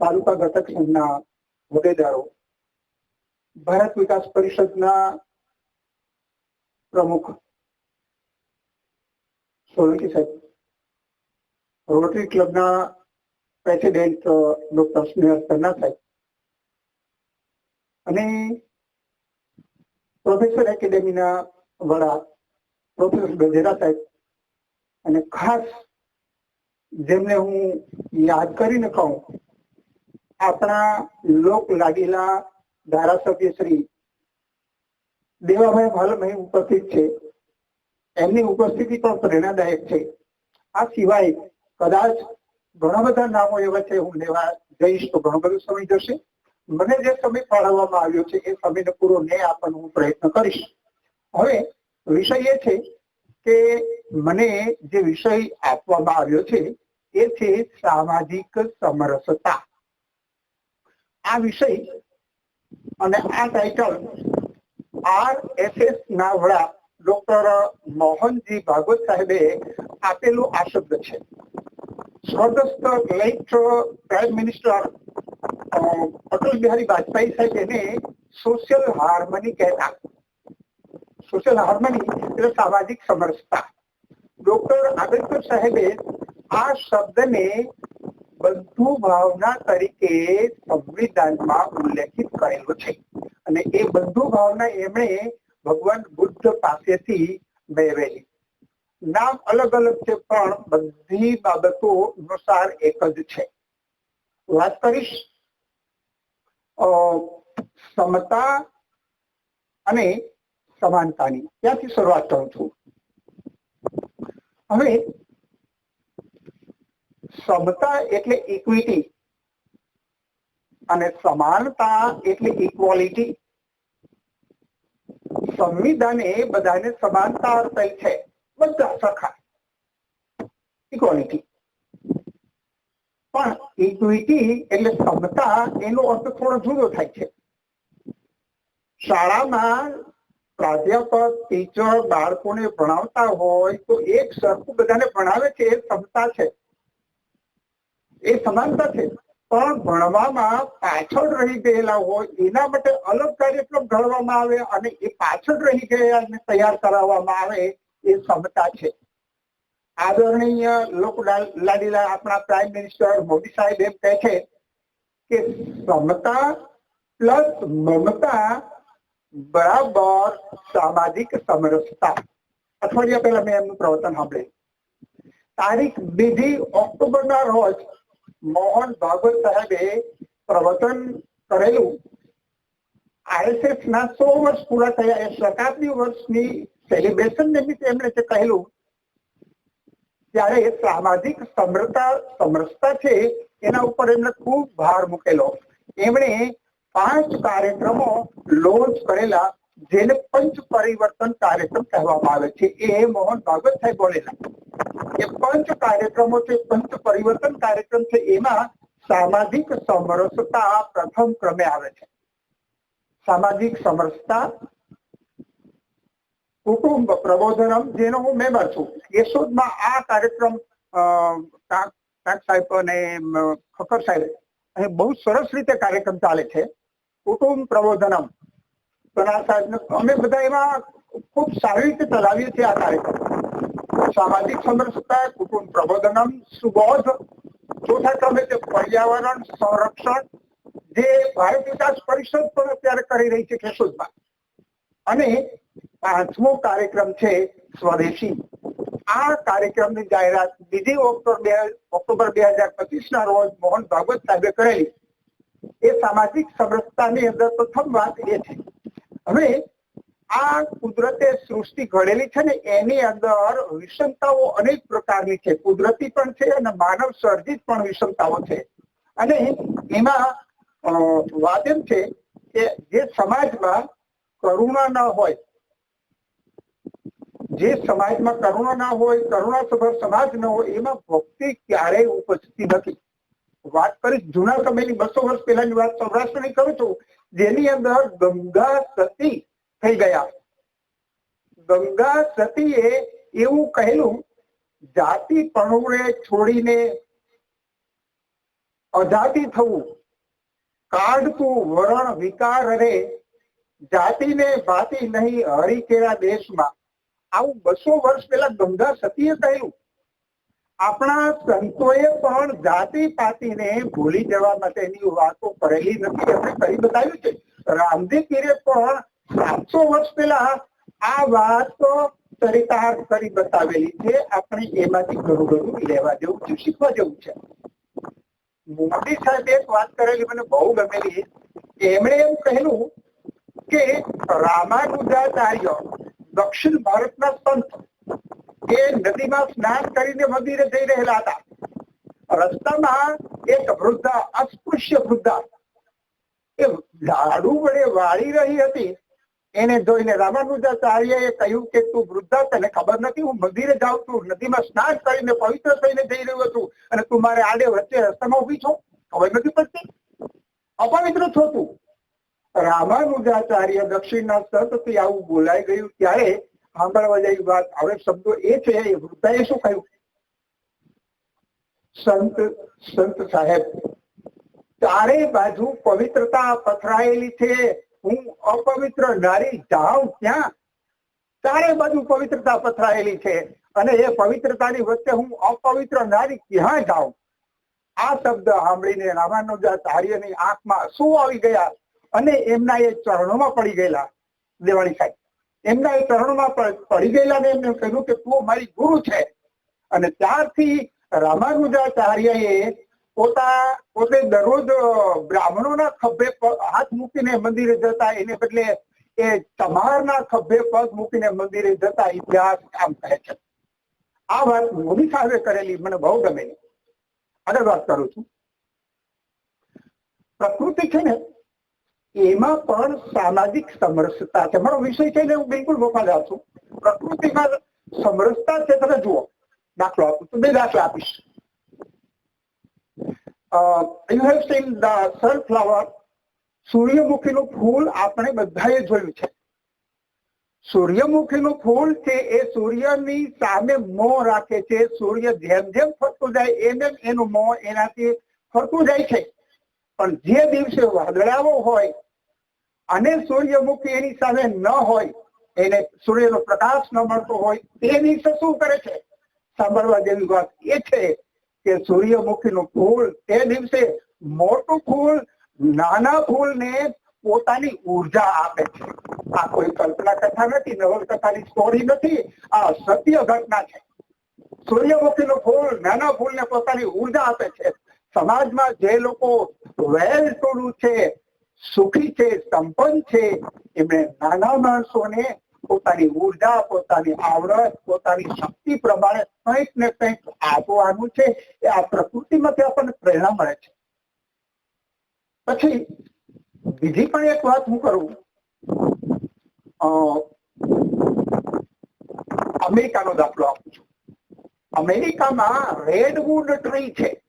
તાલુકા ઘટક સંઘના હોદ્દેદારો ભારત વિકાસ પરિષદના પ્રમુખ. સોલંકી સાહેબ. રોટરી ક્લબના પ્રેસિડેન્ટ ડોક્ટર સ્નેહ સરના સાહેબ. અને પ્રોફેસર એકેડેમીના વડા પ્રોફેસર ગજેરા સાહેબ. અને ખાસ જેમને હું યાદ કરીને કહું આપણા લોક લાગેલા ધારાસભ્ય શ્રી દેવાભાઈ ભાલભાઈ ઉપસ્થિત છે. એમની ઉપસ્થિતિ પણ પ્રેરણાદાયક છે. આ સિવાય કદાચ ઘણા બધા નામો એવા છે, હું લેવા જઈશ તો ઘણો બધો સમય જશે. મને જે સમય ફાળવવામાં આવ્યો છે, એ સમયને પૂરો ન આપવાનો હું પ્રયત્ન કરીશ. હવે વિષય એ છે કે મને જે વિષય આપવામાં આવ્યો છે, એ છે સામાજિક સમરસતા. આ વિષય અને આ ટાઇટલ આર એસ એસ ના વડા ડોક્ટર મોહનજી ભાગવત સાહેબે આપેલું આ શબ્દ છે. સ્વર્ગસ્થ late prime minister Atal Bihari Vajpayee સાહેબ એને સોશિયલ હાર્મની કહેતા. સોશિયલ હાર્મની એટલે સામાજિક સમરસતા. ડોક્ટર આંબેડકર સાહેબે આ શબ્દને બંધુ ભાવના તરીકે સંવિધાનમાં ઉલ્લેખિત કરેલો છે. અને એ બંધુ ભાવના એમણે ભગવાન બુદ્ધ પાસેથી મેળવેલી. નામ અલગ અલગ છે, પણ બધી બાબતો અનુસાર એક જ છે. વાત કરીશ? સમતા અને સમાનતાની. ત્યાંથી શરૂઆત કરું છું? હવે સમતા એટલે ઇક્વિટી અને સમાનતા એટલે ઇક્વોલિટી સંવિધાને બધાને સમાનતા આપેલ છે. બધા સરખા. ઇક્વોલિટી પણ ઇક્વિટી એટલે સમતા એનો અર્થ થોડો જુદો થાય છે. શાળામાં પ્રાધ્યાપક ટીચર બાળકોને ભણાવતા હોય તો એક સરખું બધાને ભણાવે છે એ સમતા છે. એ સમાનતા છે પણ ભણવામાં પાછળ રહી ગયેલા હોય, એના માટે અલગ કાર્યક્રમ ઘડવામાં આવે અને એ પાછળ રહી ગયેલાને તૈયાર કરાવવામાં આવે એ સમતા છે. આદરણીય લોક લાડીલા આપણા પ્રાઇમ મિનિસ્ટર મોદી સાહેબ એમ કહે છે કે સમતા પ્લસ મમતા બરાબર સામાજિક સમરસતા. અઠવાડિયા પહેલા મેં એમનું પ્રવચન સાંભળ્યું. તારીખ બીજી ઓક્ટોબરના રોજ મોહન ભાગવત સાહેબે પ્રવચન કરેલું. આરએસએસ ના સો વર્ષ પૂરા થયા, એ શતાબ્દી વર્ષની સેલિબ્રેશન નિમિત્તે એમણે જે કહેલું, ત્યારે સામાજિક સમરતા, સમરસતા છે, એના ઉપર એમણે ખૂબ ભાર મૂકેલો. એમણે પાંચ કાર્યક્રમો લોન્ચ કરેલા. જેને પંચ પરિવર્તન કાર્યક્રમ કહેવામાં આવે છે. એ મોહન ભાગવત સાહેબ બોલેલા એ પંચ કાર્યક્રમો છે, પંચ પરિવર્તન કાર્યક્રમ છે, એમાં સામાજિક સમરસતા પ્રથમ ક્રમે આવે છે. સામાજિક સમરસતા, કુટુંબ પ્રબોધનમ, જેનો હું મેમ્બર છું. યશોદમાં આ કાર્યક્રમ કાક સાહેબ અને ખખર સાહેબ અહીં બહુ સરસ રીતે કાર્યક્રમ ચાલે છે. કુટુંબ પ્રબોધનમ કના સાહેબ અમે બધા એમાં ખૂબ સારી રીતે ચલાવીએ છીએ આ કાર્યક્રમ. સામાજિક સમરસતા, કુટુંબ પ્રબોધનમ, સુબોધ, ચોથા ક્રમે છે પર્યાવરણ, સંરક્ષણ, જે ભારત વિકાસ પરિષદ પણ અત્યારે કરી રહી છે કેશોદમાં અને પાંચમો કાર્યક્રમ છે સ્વદેશી. આ કાર્યક્રમની જાહેરાત બીજી ઓક્ટોબર બે ઓક્ટોબર બે હજાર પચીસ ના રોજ મોહન ભાગવત સાહેબે કરેલી. એ સામાજિક સમરસતાની અંદર પ્રથમ વાત એ છે. હવે આ કુદરતે સૃષ્ટિ ઘડેલી છે ને, એની અંદર વિષમતાઓ અનેક પ્રકારની છે. કુદરતી પણ છે અને માનવ સર્જિત પણ વિષમતાઓ છે. અને એમાં વાત એમ છે કે જે સમાજમાં કરુણા ન હોય, જે સમાજમાં કરુણા ના હોય, કરુણા સભર સમાજ ન હોય, એમાં ભક્તિ ક્યારેય ઉપજતી નથી. વાત કરીશ જૂના સમયની બસો વર્ષ પહેલાની વાત સૌરાષ્ટ્રની કરું છું. જેની અંદર ગંગા સતી થઈ ગયા. ગંગા સતીએ એવું કહેલું જાતિ પણુને છોડીને અજાતિ થવું. કાઢતું વરણ વિકાર રે. જાતિને ભાતી નહીં હરિકેરા દેશમાં. આવું બસો વર્ષ પહેલા ગંગા સતીએ કહેલું. આપણા સંતોએ પણ જાતિ પાતિને ભૂલી જવા માટેની વાતો કરેલી નથી. આપણે કરી બતાવ્યું છે, રામજી પીરે પણ સાતસો વર્ષ પહેલા આ વાત ચરિતાર્થ કરી બતાવેલી છે. આપણે એમાંથી ઘણું ઘણું લેવા જેવું છે શીખવા જેવું છે. મોદી સાહેબ એક વાત કરેલી મને બહુ ગમેલી. એમણે એમ કહેલું કે રામાનુજાચાર્ય દક્ષિણ ભારતના સંત એ નદીમાં સ્નાન કરીને મંદિરે જઈ રહેલા હતા. રસ્તામાં એક વૃદ્ધા, અસ્પૃશ્ય વૃદ્ધા. એ લાડુ વડે વાળી રહી હતી. એને જોઈને રામાનુજાચાર્યએ કહ્યું કે તું વૃદ્ધા, તને ખબર નથી, હું મંદિરે જાઉં છું. નદીમાં સ્નાન કરીને, પવિત્ર થઈને જઈ રહ્યો છું અને તું મારે આડે વચ્ચે રસ્તામાં ઊભી છો. ખબર નથી પડતી? અપવિત્ર છો તું. રામાનુજાચાર્ય દક્ષિણના સંતથી આવું બોલાઈ ગયું ત્યારે સાંભળવા જેવી વાત. હવે શબ્દો એ છે, એ વૃદ્ધાએ શું કહ્યું? સંત સંત સાહેબ, ચારે બાજુ પવિત્રતા પથરાયેલી છે. હું અપવિત્ર નારી જાઉં ત્યાં ચારે બાજુ પવિત્રતા પથરાયેલી છે. અને એ પવિત્રતાની વચ્ચે હું અપવિત્ર નારી ક્યાં જાઉં? આ શબ્દ સાંભળીને રામાનુજાચાર્યની આંખમાં શું આવી ગયા અને એમના એ ચરણોમાં પડી ગયેલા. દેવાણી સાહેબ એમના એ ચરણમાં પડી ગયેલા ને એમને કહ્યું કે તું મારી ગુરુ છે. અને ત્યારથી રામાનુજાચાર્યએ પોતા, પોતે દરરોજ બ્રાહ્મણોના ખભે હાથ મૂકીને મંદિરે જતા, એને બદલે એ તમારના ખભે પગ મૂકીને મંદિરે જતા ઇતિહાસ આમ કહે છે. આ વાત મોદી સાહેબે કરેલી, મને બહુ ગમેલી. આગળ વાત કરું છું. પ્રકૃતિ છે ને એમાં પણ સામાજિક સમરસતા છે. મારો વિષય છે ને હું બિલકુલ વફાદાર છું. પ્રકૃતિમાં સમરસતા છે તમે જુઓ. દાખલો આપું તો બે દાખલા આપીશ. You have seen the sunflower સૂર્યમુખીનું ફૂલ આપણે બધાએ જોયું છે. સૂર્યમુખીનું ફૂલ છે એ સૂર્યની સામે મોં રાખે છે. સૂર્ય જેમ જેમ ફરતું જાય, એમ એમ એનું મોં એનાથી ફરતું જાય છે. પણ જે દિવસે વાદળાવો હોય અને સૂર્યમુખી એની સામે ન હોય, એને સૂર્યનો પ્રકાશ ન મળતો હોય, તેની શું કરે છે? સાંભળવા જેવી વાત એ છે કે સૂર્યમુખીનું ફૂલ તે દિવસે મોટું ફૂલ, નાના ફૂલને પોતાની ઊર્જા આપે છે. આ કોઈ કલ્પના કથા નથી, નવલકથાની સ્ટોરી નથી, આ સત્ય ઘટના છે. સૂર્યમુખીનું ફૂલ, નાના ફૂલને પોતાની ઊર્જા આપે છે. સમાજમાં જે લોકો વેલ ટુ છે સુખી છે, સંપન્ન છે. એમણે નાના માણસોને પોતાની ઊર્જા, પોતાની આવડત પોતાની શક્તિ પ્રમાણે કંઈક ને કંઈક આપવાનું છે. એ આ પ્રકૃતિમાંથી આપણને પ્રેરણા મળે છે. પછી બીજી પણ એક વાત હું કરું. અમેરિકાનો દાખલો આપું છું. અમેરિકામાં રેડવુડ ટ્રી છે.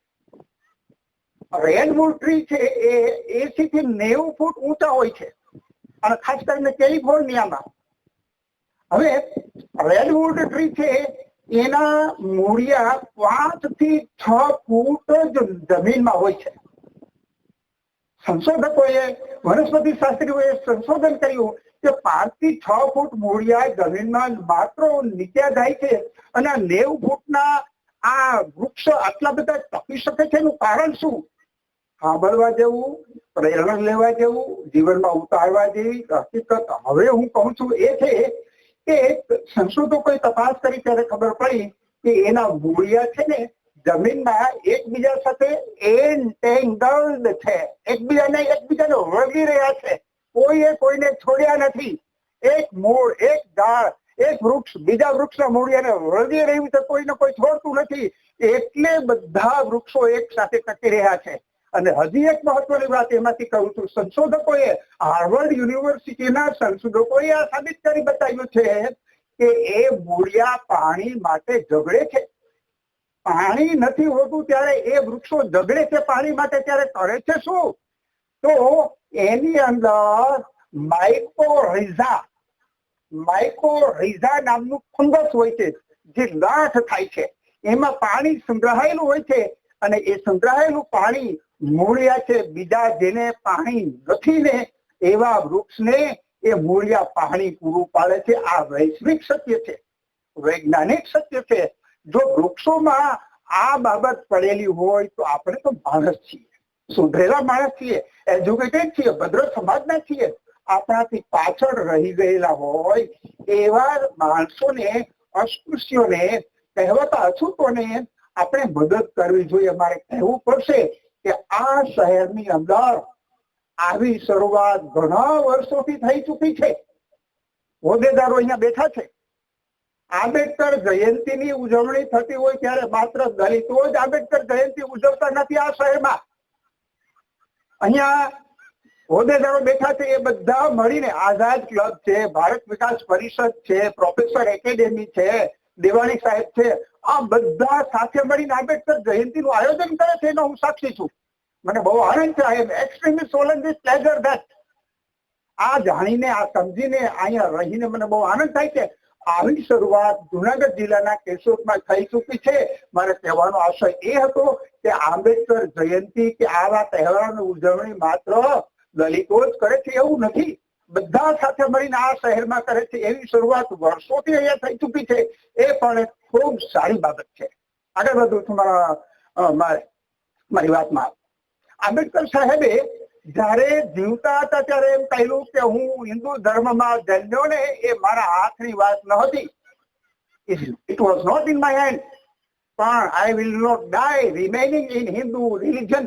રેડવુડ ટ્રી છે, એ એસી થી નેવું ફૂટ ઊંચા હોય છે. અને ખાસ કરીને કેલિફોર્નિયામાં. હવે રેડવુડ ટ્રી છે, એના મૂળિયા પાંચથી છ ફૂટ જ જમીનમાં હોય છે. સંશોધકોએ, વનસ્પતિ શાસ્ત્રીઓએ સંશોધન કર્યું કે પાંચથી છ ફૂટ મૂળિયા જમીનમાં માત્ર નીચે જાય છે અને નેવું ફૂટના આ વૃક્ષ આટલા બધા ટકી શકે છે એનું કારણ શું? સાંભળવા જેવું, પ્રેરણા લેવા જેવું, જીવનમાં ઉતારવા જેવી હકીકત હવે હું કહું છું એ છે કે સંશોધકોએ તપાસ કરી ત્યારે ખબર પડી કે એના મૂળિયા છે ને જમીનમાં એકબીજા સાથે એન્ટેંગલ્ડ છે. એકબીજાને એકબીજાને વળગી રહ્યા છે. કોઈએ કોઈને છોડ્યા નથી. એક મૂળ, એક ઝાડ, એક વૃક્ષ, બીજા વૃક્ષના મૂળિયાને વળગી રહ્યું છે. કોઈને કોઈ છોડતું નથી. એટલે બધા વૃક્ષો એક સાથે ટકી રહ્યા છે. અને હજી એક મહત્વની વાત એમાંથી કહું છું. સંશોધકોએ હાર્વર્ડ યુનિવર્સિટીના સંશોધકોએ આ સાબિત કરી બતાવ્યું છે કે એ મૂળિયા પાણી માટે ઝઘડે છે. પાણી નથી હોતું ત્યારે એ વૃક્ષો ઝઘડે છે પાણી માટે ત્યારે કરે છે શું? તો એની અંદર માઇકોરિઝા માઇકોરિઝા નામનું ફંગસ હોય છે, જે ગાંઠ થાય છે. એમાં પાણી સંગ્રહાયેલું હોય છે અને એ સંગ્રહાયેલું પાણી મૂળિયા છે, બીજા જેને પાણી નથી ને, એવા વૃક્ષને એ મૂળિયા પાણી પૂરું પાડે છે. આ વૈશ્વિક સત્ય છે, વૈજ્ઞાનિક સત્ય છે. જો વૃક્ષોમાં આ બાબત પડેલી હોય તો આપણે તો માણસ છીએ, સુધરેલા માણસ છીએ એજ્યુકેટેડ છીએ, ભદ્ર સમાજના છીએ. આપણાથી પાછળ રહી ગયેલા હોય એવા માણસોને, અસ્પૃશ્યોને, કહેવાતા અછૂતોને આપણે મદદ કરવી જોઈએ. મારે કહેવું પડશે કે આ શહેરની અંદર આવી શરૂઆત ઘણા વર્ષોથી થઈ ચૂકી છે. હોદ્દેદારો અહીંયા બેઠા છે. આંબેડકર જયંતિની ઉજવણી થતી હોય ત્યારે માત્ર દલિતો જ આંબેડકર જયંતિ ઉજવતા નથી આ શહેરમાં. અહીંયા હોદ્દેદારો બેઠા છે એ બધા મળીને આઝાદ ક્લબ છે, ભારત વિકાસ પરિષદ છે, પ્રોફેસર એકેડેમી છે દેવાણી સાહેબ છે. આ બધા સાથે મળીને આંબેડકર જયંતિનું આયોજન કરે છે એનો હું સાક્ષી છું. મને બહુ આનંદ છે. I am extremely Solanki pleasure that આ જાણીને, આ સમજીને, અહીંયા રહીને મને બહુ આનંદ થાય છે. આવી શરૂઆત જુનાગઢ જિલ્લાના કેશોદમાં થઈ ચૂકી છે. મારે કહેવાનો આશય એ હતો કે આંબેડકર જયંતિ કે આવા તહેવારોની ઉજવણી માત્ર દલિતો જ કરે છે એવું નથી. બધા સાથે મળીને આ શહેરમાં કરે છે એવી શરૂઆત વર્ષોથી અહીંયા થઈ ચૂકી છે. એ પણ એક ખૂબ સારી બાબત છે. આગળ વધુ છું મારા, મારી વાતમાં. આંબેડકર સાહેબે જ્યારે જીવતા હતા ત્યારે એમ કહેલું કે હું હિન્દુ ધર્મમાં જન્મ્યો ને એ મારા હાથની વાત ન હતી. It was not in my hand પણ I will not die remaining in Hindu religion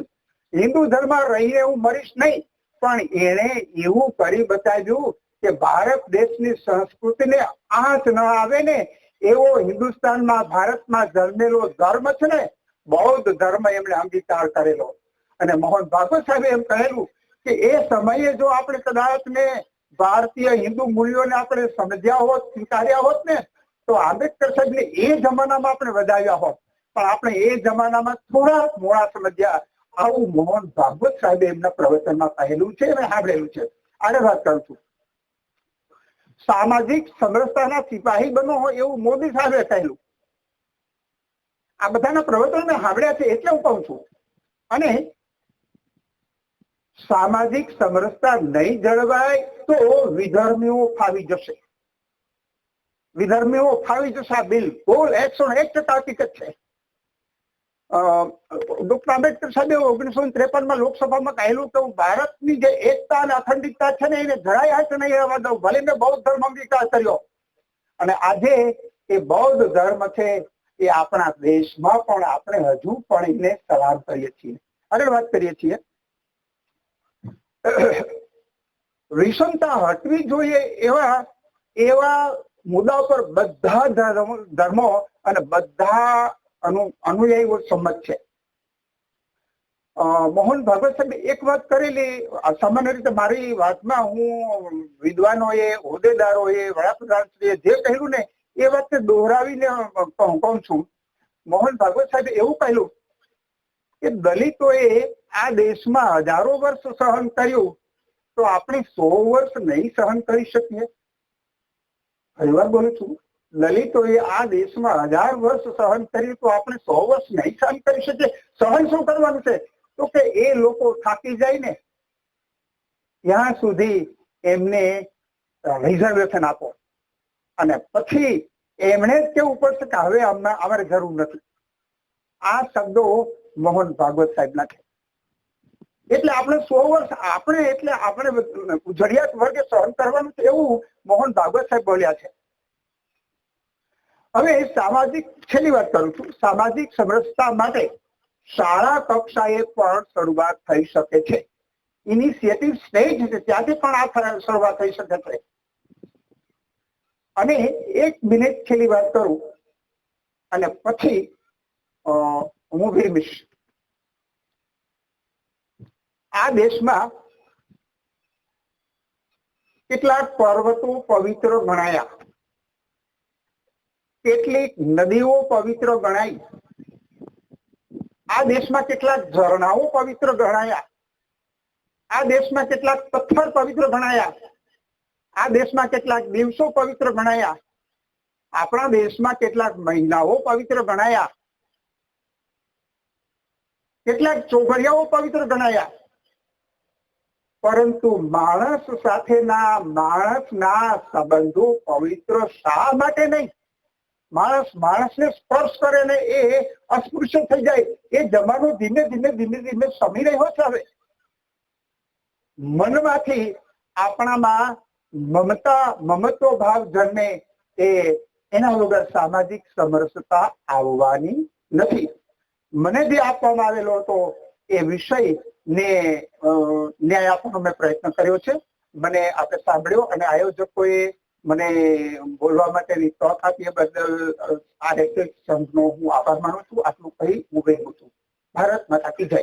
Hindu ધર્મ રહીને હું મરીશ નહીં. પણ એણે એવું કરી બતાવ્યું કે ભારત દેશની સંસ્કૃતિને આંચ ન આવે ને, એવો હિન્દુસ્તાનમાં ભારતમાં જન્મેલો ધર્મ છે ને, બૌદ્ધ ધર્મ એમણે અંગીકાર કરેલો. અને મોહન ભાગવત સાહેબે એમ કહેલું કે એ સમયે જો આપણે કદાચ ને ભારતીય હિન્દુ મૂલ્યોને આપણે સમજ્યા હોત, સ્વીકાર્યા હોત ને, તો આંબેડકર સાહેબને એ જમાનામાં આપણે વધાવ્યા હોત. પણ આપણે એ જમાનામાં થોડા મોડા સમજ્યા આવું મોહન ભાગવત સાહેબે એમના પ્રવચનમાં કહેલું છે અને સાંભળેલું છે. આને વાત કરું છું. સામાજિક સમરસતાના સિપાહી બનો હોય એવું મોદી સાહેબે કહેલું. આ બધાના પ્રવચન મેં સાંભળ્યા છે એટલે હું કહું છું. અને સામાજિક સમરસતા નહીં જળવાય તો વિધર્મીઓ ફાવી જશે. વિધર્મીઓ ફાવી જશે બિલકુલ એકસો એક ટકા હકીકત છે. ડોક્ટર આંબેડકર સાહેબે ઓગણીસો ત્રેપનમાં લોકસભામાં કહેલું કે ભારતની જે એકતા અને અખંડિતતા છે ને એને જરાય હાથ નહીં રહેવા દઉં, ભલે મેં બૌદ્ધ ધર્મ અંગીકાર કર્યો. અને આજે એ બૌદ્ધ ધર્મ છે એ આપણા દેશમાં પણ આપણે હજુ પણ એને સલામ કરીએ છીએ. આગળ વાત કરીએ છીએ. વિષમતા હટવી જોઈએ એવા એવા મુદ્દા પર બધા ધર્મો અને બધા અનુ, અનુયાયીઓ સંમત છે. મોહન ભાગવત સાહેબ એક વાત કરેલી સામાન્ય રીતે મારી વાતમાં હું વિદ્વાનોએ, હોદ્દેદારોએ, વડાપ્રધાનશ્રીએ જે કહેલું ને, એ વાતને દોહરાવીને કહું છું. મોહન ભાગવત સાહેબે એવું કહેલું કે દલિતોએ આ દેશમાં હજારો વર્ષ સહન કર્યું, તો આપણે સો વર્ષ નહીં સહન કરી શકીએ. ફરી વાર બોલું છું. દલિતોએ આ દેશમાં હજાર વર્ષ સહન કર્યું તો આપણે સો વર્ષ નહીં સહન કરી શકીએ. સહન શું કરવાનું છે? તો કે એ લોકો થાકી જાય ને ત્યાં સુધી એમને રિઝર્વેશન આપો. અને પછી એમણે જ કેવું પડશે કે હવે અમને અમારે જરૂર નથી. આ શબ્દો મોહન ભાગવત સાહેબના છે. એટલે આપણે સો વર્ષ આપણે એટલે આપણે જડિયાત વર્ગે સહન કરવાનું છે એવું મોહન ભાગવત સાહેબ બોલ્યા છે. હવે સામાજિક, છેલ્લી વાત કરું છું. સામાજિક સમરસતા માટે શાળા કક્ષાએ પણ શરૂઆત થઈ શકે છે. ઇનિશિયેટિવ સ્ટેજ ત્યાંથી પણ આ શરૂઆત થઈ શકે છે. અને એક મિનિટ છેલ્લી વાત કરું, અને પછી હું વિરમીશ. આ દેશમાં કેટલાક પર્વતો પવિત્ર ગણાયા. કેટલીક નદીઓ પવિત્ર ગણાઈ આ દેશમાં કેટલાક ઝરણાઓ પવિત્ર ગણાયા. આ દેશમાં કેટલાક પથ્થર પવિત્ર ગણાયા. આ દેશમાં કેટલાક દિવસો પવિત્ર ગણાયા. આપણા દેશમાં કેટલાક મહિનાઓ પવિત્ર ગણાયા. કેટલાક ચોઘડિયાઓ પવિત્ર ગણાયા. પરંતુ માણસ સાથેના માણસના સંબંધો પવિત્ર શા માટે નહીં? માણસ માણસને સ્પર્શ કરે ને એ અસ્પૃશ્ય થઈ જાય. એ જમાનો ધીમે ધીમે ધીમે ધીમે સમી રહ્યો છે હવે મનમાંથી આપણામાં મમતા, મમત્વ ભાવ જન્મે એ એના વગર સામાજિક સમરસતા આવવાની નથી. મને જે આપવામાં આવેલો હતો એ વિષય ને ન્યાય આપવાનો મેં પ્રયત્ન કર્યો છે. મને આપણે સાંભળ્યો અને આયોજકોએ મને બોલવા માટેની તક આપી બદલ આ રેસેટ સંઘનો હું આભાર માનું છું. આટલું કહી હું ગઈ છું. ભારત માતા કી જય.